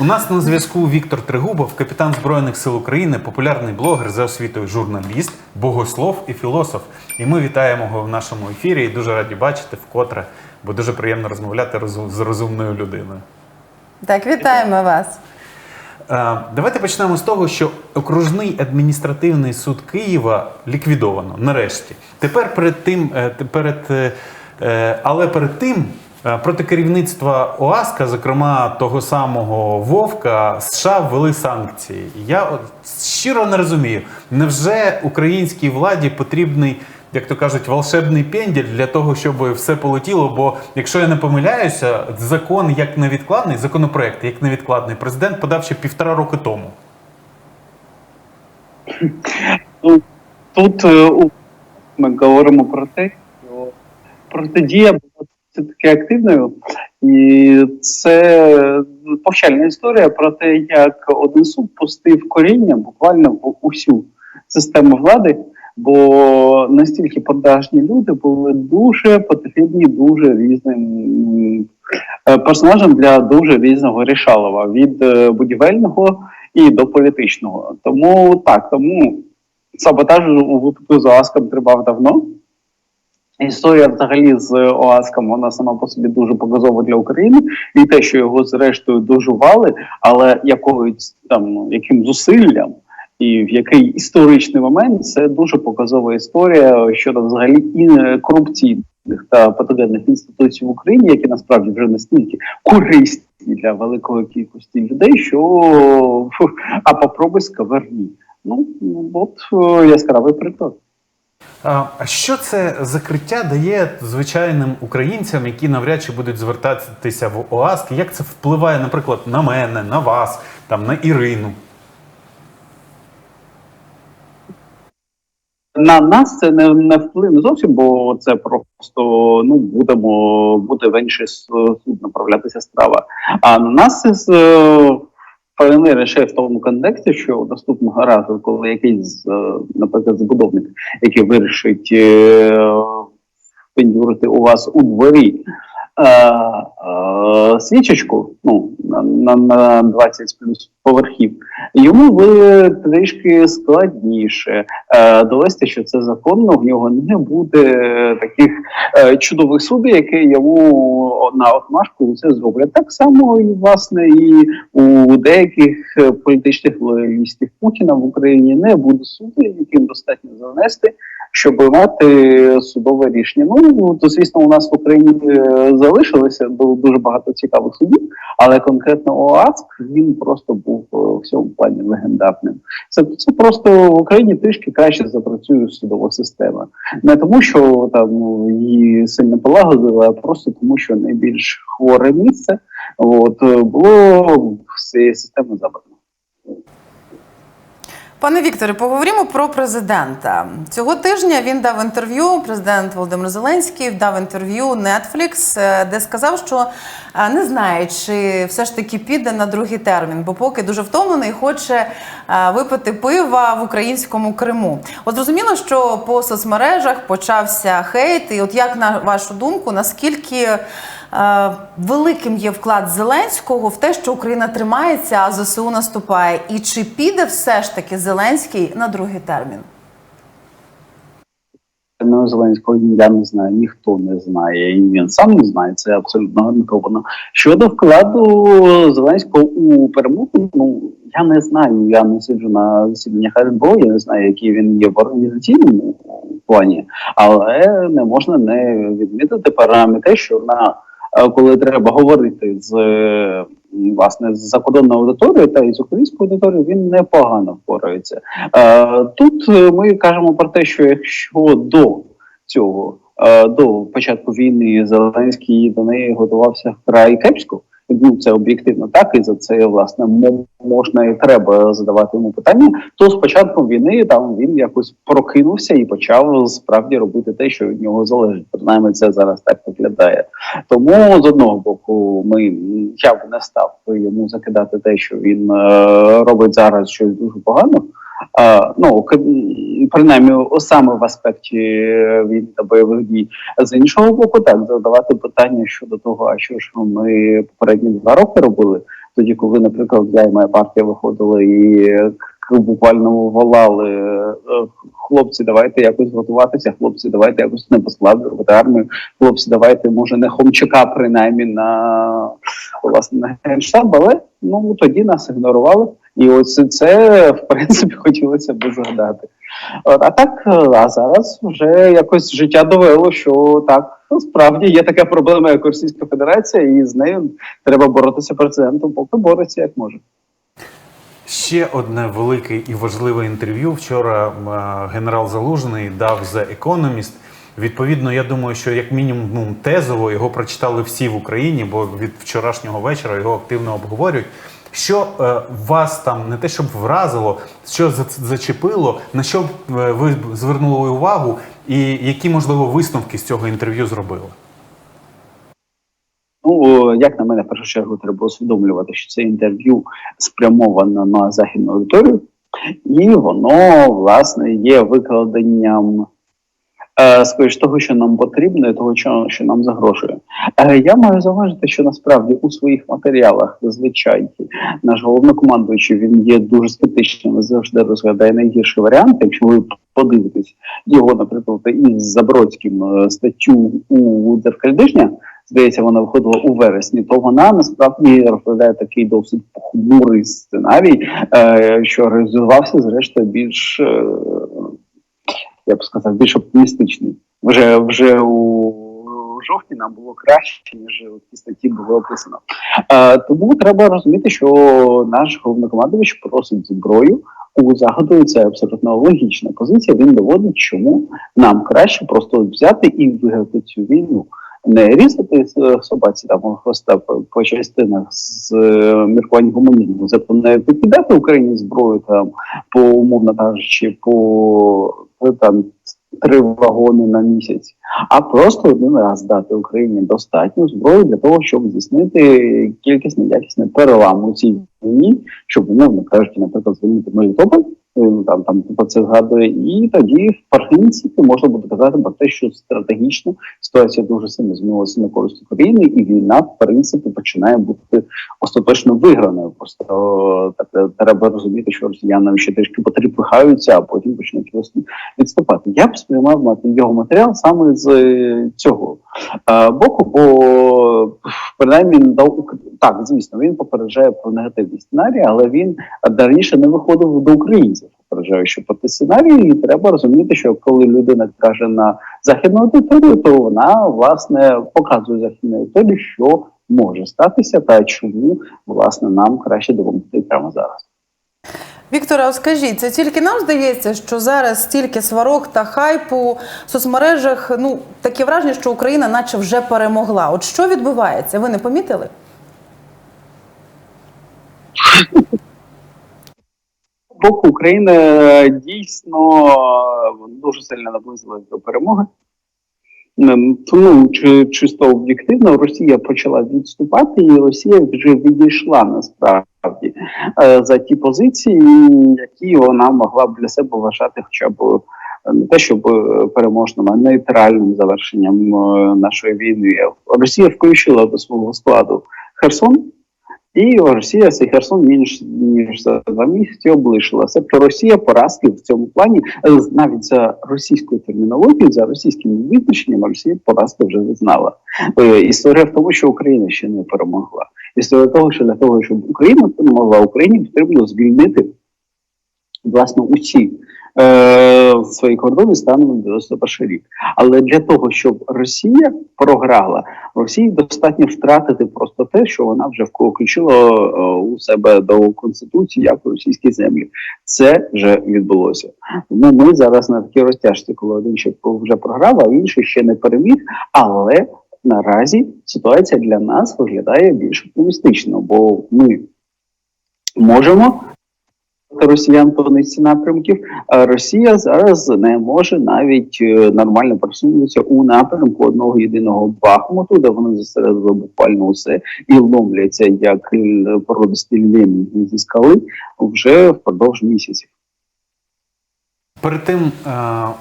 У нас на зв'язку Віктор Тригубов, капітан Збройних сил України, популярний блогер за освітою, журналіст, богослов і філософ. І ми вітаємо його в нашому ефірі і дуже раді бачити вкотре, бо дуже приємно розмовляти з розумною людиною. Так, вітаємо вас. Е, Давайте почнемо з того, що окружний адміністративний суд Києва ліквідовано нарешті. Тепер перед тим, е, перед, е, але перед тим проти керівництва ОАСКа, зокрема того самого Вовка, США ввели санкції. Я от щиро не розумію, невже українській владі потрібний. Як то кажуть, волшебний пенділь для того, щоб все полетіло. Бо якщо я не помиляюся, закон як невідкладний, законопроект як невідкладний, президент подав ще півтора роки тому. Ну, тут е, ми говоримо про те, що протидія була таки активною, і це повчальна історія про те, як один суд пустив коріння буквально в усю систему влади. Бо настільки продажні люди були дуже потрібні дуже різним е, персонажам для дуже різного рішалова від е, будівельного і до політичного. Тому так, тому саботаж у випадку з ОАСКом тривав давно. Історія взагалі з ОАСКом, вона сама по собі дуже показова для України, і те, що його зрештою дожували, але якоюсь там яким зусиллям. І в який історичний момент це дуже показова історія щодо взагалі і корупційних та патогенних інституцій в Україні, які насправді вже настільки корисні для великої кількості людей, що а попробуй сковерні. Ну от е, яскравий приклад. А що це закриття дає звичайним українцям, які навряд чи будуть звертатися в ОАСК? Як це впливає, наприклад, на мене, на вас, там на Ірину? На нас це не, не вплине зовсім, бо це просто ну будемо буде в інший суд направлятися справа. А на нас це з е, лише в тому контексті, що наступного разу, коли якийсь, е, наприклад, забудовник, який вирішить е, пендюрити у вас у дворі е, свічечку, ну на, на 20 плюс поверхів, йому буде трішки складніше е, довести, що це законно. В нього не буде таких е, чудових судів, які йому на отмашку це зроблять. Так само і власне і у деяких е, політичних лоялістів Путіна в Україні не буде суду, яким достатньо занести. Щоб мати судове рішення. Ну то звісно, у нас в Україні е, залишилося було дуже багато цікавих судів, але конкретно ОАСК він просто був е, в цьому плані легендарним. Це, це просто в Україні трішки краще запрацює судова система. Не тому, що там ну, її сильно полагодили, а просто тому, що найбільш хворе місце от, було з цієї системи забрано. Пане Вікторе, поговоримо про президента. Цього тижня він дав інтерв'ю. Президент Володимир Зеленський дав інтерв'ю Netflix, е, де сказав, що е, не знає, чи все ж таки піде на другий термін, бо поки дуже втомлений, хоче е, випити пива в українському Криму. От зрозуміло, що по соцмережах почався хейт. І от як на вашу думку, наскільки Великим є вклад Зеленського в те, що Україна тримається, а ЗСУ наступає. І чи піде все ж таки Зеленський на другий термін? Ну, Зеленського я не знаю, ніхто не знає, і він сам не знає. Це абсолютно гарантовано. Щодо вкладу Зеленського у перемогу, ну я не знаю. Я не сиджу на засіданнях РНБО, я не знаю, який він є в організаційному плані, але не можна не відмітити параметри, що на е, коли треба говорити з е, власне з закордонною аудиторією та із українською аудиторією, він непогано впорається. Е, Тут е, ми кажемо про те, що якщо до цього, е, до початку війни, Зеленський до неї готувався вкрай кепсько. Ну, це об'єктивно так, і за це власне мо- можна і треба задавати йому питання. То з початком війни там він якось прокинувся і почав справді робити те, що від нього залежить. Принаймні це зараз так виглядає. Тому з одного боку, ми я б не став йому закидати те, що він е, робить зараз щось дуже погано. А, ну принаймні саме в аспекті е, війни та бойових дій. З іншого боку, так задавати питання щодо того, а що ж ми попередні два роки робили. тоді, коли, наприклад, я і моя партія виходили і буквально волали е, хлопці, давайте якось готуватися, хлопці, давайте якось не послаблювати армію, хлопці, давайте може не Хомчака, принаймні на власне на генштаб, але ну тоді нас ігнорували. І ось це в принципі хотілося б згадати. От, а так, е, а зараз вже якось життя довело, що так справді є така проблема, як Російська Федерація, і з нею треба боротися президентом, поки бореться як може. Ще одне велике і важливе інтерв'ю. Вчора е, генерал Залужний дав The Economist. Відповідно, я думаю, що як мінімум тезово його прочитали всі в Україні, бо від вчорашнього вечора його активно обговорюють. Що е, вас там не те, щоб вразило, що зачепило, на що е, ви звернули увагу, і які можливо висновки з цього інтерв'ю зробили? Ну, як на мене, в першу чергу треба усвідомлювати, що це інтерв'ю спрямовано на західну аудиторію, і воно, власне, є викладенням скоріш того, що нам потрібно, і того, що, нам загрожує. Е, я маю зауважити, що насправді у своїх матеріалах зазвичай наш головнокомандуючий він є дуже скептичним завжди розглядає найгірший варіант. Якщо ви подивитесь його, наприклад, із Забродським е, статтю у дзеркальдижня, здається, вона виходила у вересні, то вона насправді розглядає такий досить похмурий сценарій, е, що реалізувався зрештою більш, е, я б сказав, більш оптимістичний. Вже вже у жовтні нам було краще, ніж у ті статті було описано. Е, тому треба розуміти, що наш головнокомандувач просить зброю. У заходу це абсолютно логічна позиція. Він доводить, чому нам краще просто взяти і виграти цю війну не різати е, собаці там хвоста по, частинах з е, міркувань гуманізму, зато не підкидати Україні зброю там по умовно кажучи, по е, там три вагони на місяць, а просто один раз дати Україні достатньо зброї для того, щоб здійснити кількісний якісний перелам у цій війні, щоб умовно кажучи, наприклад, звільнити Мелітополь, він там там про це згадує, і тоді в принципі можна буде казати про те, що стратегічно ситуація дуже сильно змінилася на користь України, і війна, в принципі, починає бути остаточно виграною. Просто е, так, треба розуміти, що росіянам ще трішки потріпихаються, а потім почнуть відступати. Я б сприймав його матеріал саме з цього е, боку, бо принаймні дав так, звісно, він попереджає про негативні сценарії, але він раніше не виходив до українців. Попереджаючи про ті сценарії, і треба розуміти, що коли людина каже на західну аудиторію, то вона власне показує західній аудиторії, що може статися, та чому власне нам краще допомогти прямо зараз. Вікторе, а скажіть, це тільки нам здається, що зараз стільки сварок та хайпу в соцмережах. Ну таке враження, що Україна, наче вже перемогла. От що відбувається? Ви не помітили? боку України е, дійсно дуже сильно наблизилась до перемоги. Ем, Ну, чисто об'єктивно, Росія почала відступати, і Росія вже відійшла насправді е, за ті позиції, які вона могла б для себе вважати, хоча б е, не те, щоб е, переможним, а нейтральним завершенням нашої війни. Росія включила до свого складу Херсон. І Росія цей Херсон ніж ніж за два місяці облишила. Тобто Росія поразки в цьому плані навіть за російською термінологією, за російським визначенням, Росія поразки вже зазнала. Історія в тому, що Україна ще не перемогла. Історія того, що для того, щоб Україна перемогла, Україні потрібно звільнити власне усі е, свої кордони станом на 91 рік. Але для того, щоб Росія програла, Росії достатньо втратити просто те, що вона вже включила е, у себе до конституції як російські землі. Це вже відбулося. Тому ми зараз на такій розтяжці, коли один ще вже програв, а інший ще не переміг. Але наразі ситуація для нас виглядає більш оптимістично, бо ми можемо росіян по напрямків. А Росія зараз не може навіть е, нормально просунутися у напрямку одного єдиного Бахмуту, де вони зосередили буквально усе і ломляться як е, породисті зі скали вже впродовж місяців. Перед тим, е,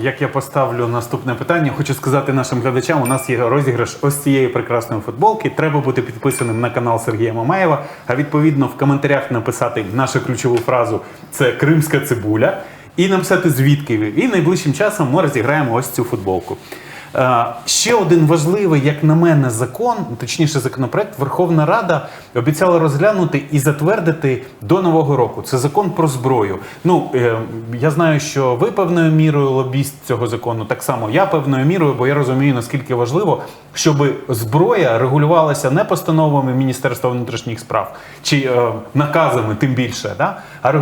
як я поставлю наступне питання, хочу сказати нашим глядачам: у нас є розіграш ось цієї прекрасної футболки. Треба бути підписаним на канал Сергія Мамаєва. А відповідно в коментарях написати нашу ключову фразу це Кримська цибуля. І написати звідки ви. І найближчим часом ми розіграємо ось цю футболку. Е, Ще один важливий, як на мене, закон, точніше, законопроект, Верховна Рада обіцяла розглянути і затвердити до нового року. Це закон про зброю. Ну е, я знаю, що ви певною мірою лобіст цього закону, так само я певною мірою, бо я розумію, наскільки важливо, щоб зброя регулювалася не постановами Міністерства внутрішніх справ чи е, наказами, тим більше, да? а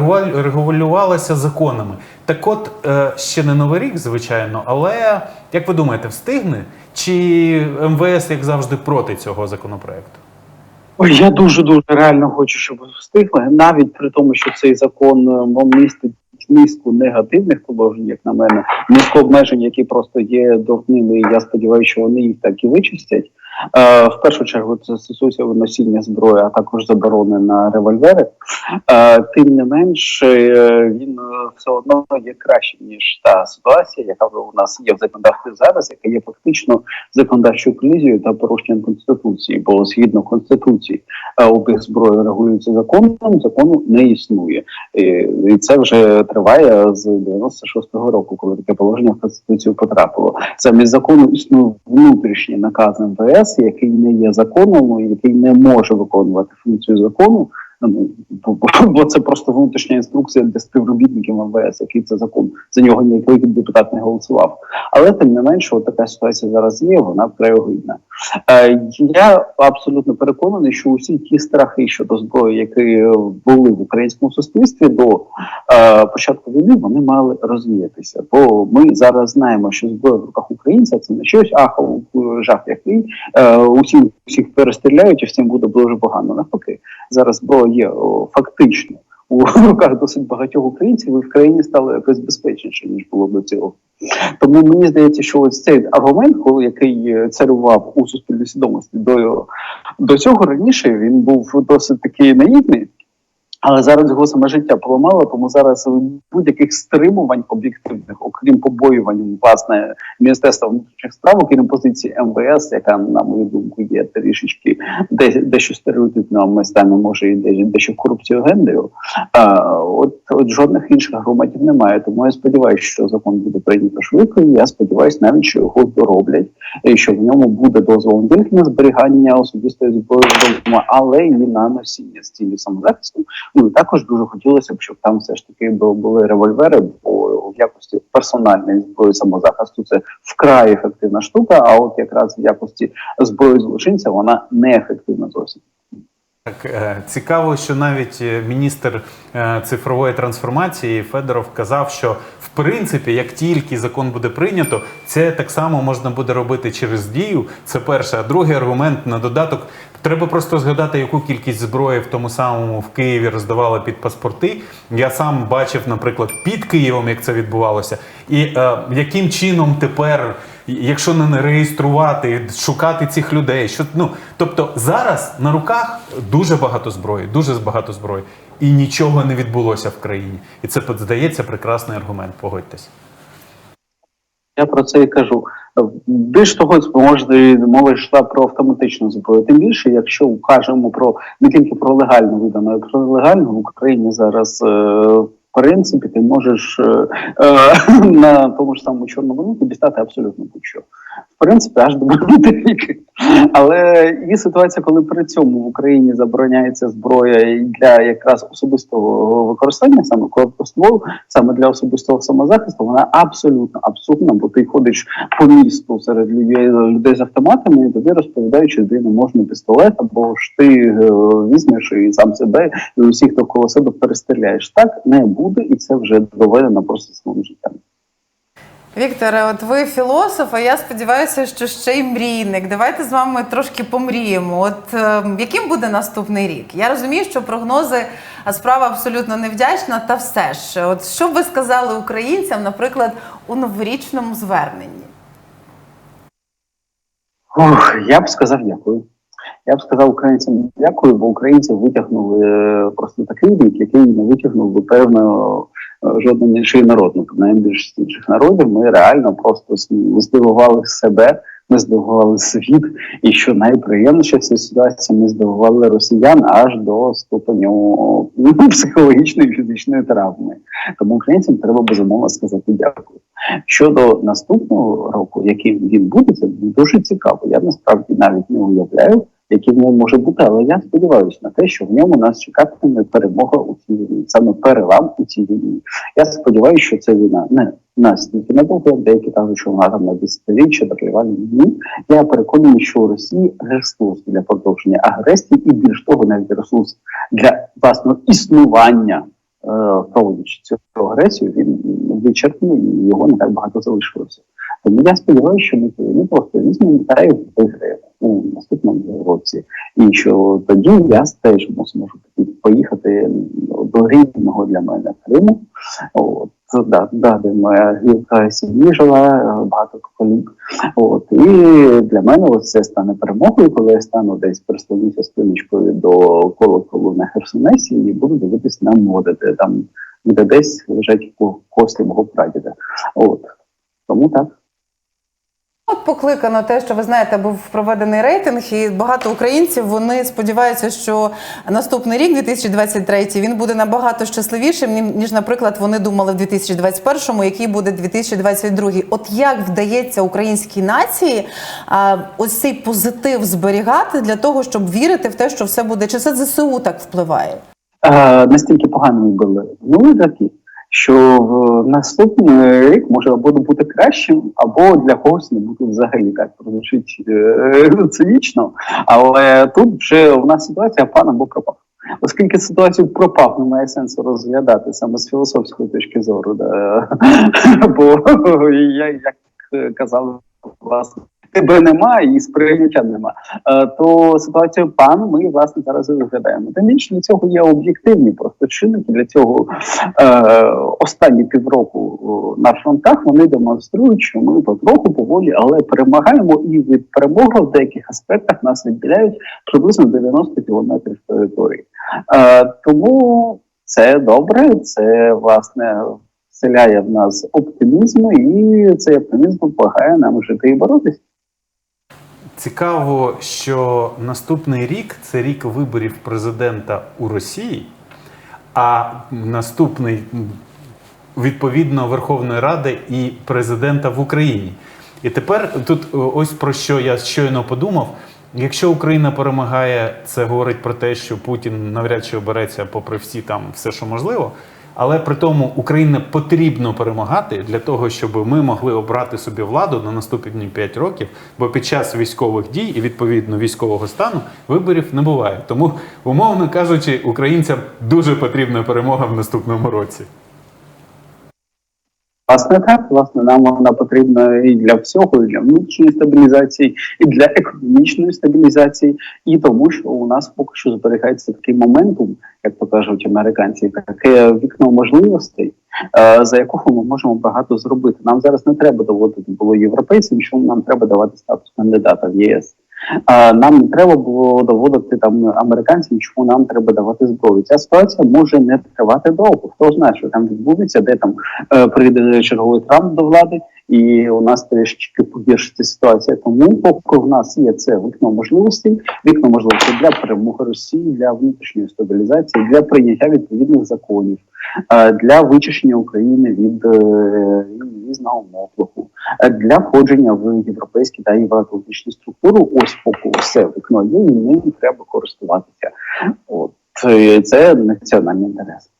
регулювалася законами. Так от е, ще не новий рік, звичайно, але як ви думаєте, встигне? Чи МВС, як завжди, проти цього законопроекту? Ой, я дуже дуже реально хочу, щоб встигли, навіть при тому, що цей закон е, містить низку негативних положень, як на мене, низку обмежень, які просто є дурними. і Я сподіваюся, що вони їх так і вичистять. Е, в першу чергу це стосується носіння зброї, а також заборони на револьвери. Е, тим не менш, е, він все одно є краще ніж та ситуація, яка у нас є в законодавстві зараз, яка є фактично законодавчою колізією та порушенням конституції, бо згідно конституції обіг зброї регулюється законом, закону не існує, і це вже триває з 96-го року, коли таке положення в конституцію потрапило. Замість закону існує внутрішній наказ МВС, який не є законом, який не може виконувати функцію закону. Ну, бо, це просто внутрішня інструкція для співробітників МВС, який це закон за нього ніякий депутат не голосував. Але тим не менше, така ситуація зараз є. Вона. Е, я абсолютно переконаний, що усі ті страхи щодо зброї, які були в українському суспільстві до е, початку війни, вони мали розвіятися. Бо ми зараз знаємо, що зброя в руках українця це не щось ахов жах, який е, усім всіх перестріляють, і всім буде дуже погано. Навпаки, зараз зброя є фактично у руках досить багатьох українців, і в країні стало якось безпечніше ніж було до цього. Тому мені здається, що ось цей аргумент, який е, царював у суспільній свідомості до, до цього раніше, він був досить такий наївний. Але зараз його саме життя поламало, тому зараз будь-яких стримувань об'єктивних, окрім побоювань, власне, Міністерства внутрішніх справ, окрім позиції МВС, яка, на мою думку, є трішечки де- дещо стереотипно містами, може і дещо корупціогендою. От, от жодних інших аргументів немає. Тому я сподіваюся, що закон буде прийнято швидко. І я сподіваюся, навіть що його дороблять, і що в ньому буде дозвол тільки на зберігання особистої зброї але і на носіння з цілі самозахисту. Ну також дуже хотілося б, щоб там все ж таки бу- були револьвери, бо в якості персональної зброї самозахисту це вкрай ефективна штука. А от якраз в якості зброї злочинця вона неефективна зовсім. Так е, цікаво, що навіть е, міністр е, цифрової трансформації Федоров казав, що в принципі, як тільки закон буде прийнято, це так само можна буде робити через дію. Це перше. А другий аргумент на додаток. Треба просто згадати, яку кількість зброї в тому самому в Києві роздавали під паспорти. Я сам бачив, наприклад, під Києвом, як це відбувалося, і е, яким чином тепер якщо не реєструвати, шукати цих людей. Що, ну, тобто зараз на руках дуже багато зброї, дуже багато зброї, і нічого не відбулося в країні. І це здається прекрасний аргумент, погодьтесь. Я про це і кажу. Більш того, може, мова йшла про автоматичну зброю. Тим більше, якщо кажемо про не тільки про легальну видану, а про легальну в Україні зараз. е, принципі, ти можеш е, е, на тому ж самому чорному ринку дістати абсолютно будь-що. В принципі, аж до бронетехніки. Але є ситуація, коли при цьому в Україні забороняється зброя для якраз особистого використання, саме короткостволу, саме для особистого самозахисту, вона абсолютно абсурдна, бо ти ходиш по місту серед людей, людей з автоматами, і тобі розповідають, що тобі не можна пістолет, або ж ти е, візьмеш і сам себе і усіх довкола себе перестріляєш. Так не буде, і це вже доведено просто своїм життям. Вікторе, от ви філософ, а я сподіваюся, що ще й мрійник. Давайте з вами трошки помріємо. От е, яким буде наступний рік? Я розумію, що прогнози а справа абсолютно невдячна, та все ж, от що б ви сказали українцям, наприклад, у новорічному зверненні? Ух, я б сказав дякую. Я б сказав українцям дякую, бо українці витягнули е, просто такий рік, який не витягнув би певно жоден інший народ. Ну, більшість інших народів ми реально просто здивували себе. Ми здивували світ, і що найприємніше в цій ситуації, ми здивували росіян аж до ступеню ну, психологічної фізичної травми. Тому українцям треба безумовно сказати дякую. Щодо наступного року, яким він буде, це дуже цікаво. Я насправді навіть не уявляю, який в ньому може бути, але я сподіваюся на те, що в ньому нас чекатиме перемога у цій війні, саме перелам у цій війні. Я сподіваюся, що ця війна не настільки надовго, як деякі кажуть, що вона там на десятиріччя тривалі. Ні. Я переконаний, що у Росії ресурс для продовження агресії, і більш того, навіть ресурс для власного існування. е, Проводячи цю агресію, він вичерпаний і його не так багато залишилося. Тому я сподіваюся, що ми повинні просто візьмемо й виграємо у наступному році. І що тоді я теж зможу поїхати до рідного для мене Криму. От, да, да, де моя гілка сім'ї жила, багато поколінь. От, і для мене ось це стане перемогою, коли я стану десь прислонюся спиночкою до колоколу на Херсонесі і буду дивитися на моди, де там де десь лежать ко- кості мого прадіда. От. Тому так. От покликано те, що ви знаєте, був проведений рейтинг, і багато українців вони сподіваються, що наступний рік, 2023, він буде набагато щасливішим, ніж, наприклад, вони думали в 2021-му, який буде 2022. От як вдається українській нації а, ось цей позитив зберігати для того, щоб вірити в те, що все буде, чи це ЗСУ так впливає? е, настільки поганими були минулі роки, що в наступний рік може або бути кращим, або для когось не буде взагалі так прозвучить е, цинічно. Але тут вже у нас ситуація пан або пропав. Оскільки ситуацію пропав, немає сенсу розглядати саме з філософської точки зору. Да. Бо як казали власне. Тебе немає і сприйняття нема. Е, то ситуацію пану ми власне зараз і розглядаємо. Тим більше для цього є об'єктивні просто чинники. Для цього е, останні півроку на фронтах вони демонструють, що ми потроху поволі, але перемагаємо, і від перемоги в деяких аспектах нас відділяють приблизно 90 кілометрів території. Е, тому це добре, це власне. Вселяє в нас оптимізм, і цей оптимізм допомагає нам жити і боротися. Цікаво, що наступний рік це рік виборів президента у Росії, а наступний відповідно Верховної Ради і президента в Україні. І тепер тут ось про що я щойно подумав. Якщо Україна перемагає, це говорить про те, що Путін навряд чи обереться, попри всі там все, що можливо. Але при тому Україні потрібно перемагати для того, щоб ми могли обрати собі владу на наступні 5 років, бо під час військових дій і відповідно військового стану виборів не буває. Тому, умовно кажучи, українцям дуже потрібна перемога в наступному році. Власне, так, власне, нам вона потрібна і для всього, і для внутрішньої стабілізації, і для економічної стабілізації, і тому, що у нас поки що зберігається такий моментум, як то кажуть американці, таке вікно можливостей, е, за якого ми можемо багато зробити. Нам зараз не треба доводити було європейцям, що нам треба давати статус кандидата в ЄС. Нам не треба було доводити там американцям, чому нам треба давати зброю. Ця ситуація може не тривати довго. Хто знає, що там відбудеться, де там е, прийде черговий Трамп до влади, і у нас трішки погіршиться ситуація. Тому, поки в нас є це вікно можливостей, вікно можливостей для перемоги Росії, для внутрішньої стабілізації, для прийняття відповідних законів, е, для вичищення України від е, різного мотлоху, е, для входження в європейські та євроатлантичні структури. Ось поки все вікно є, і ним треба користуватися. От це національний інтерес.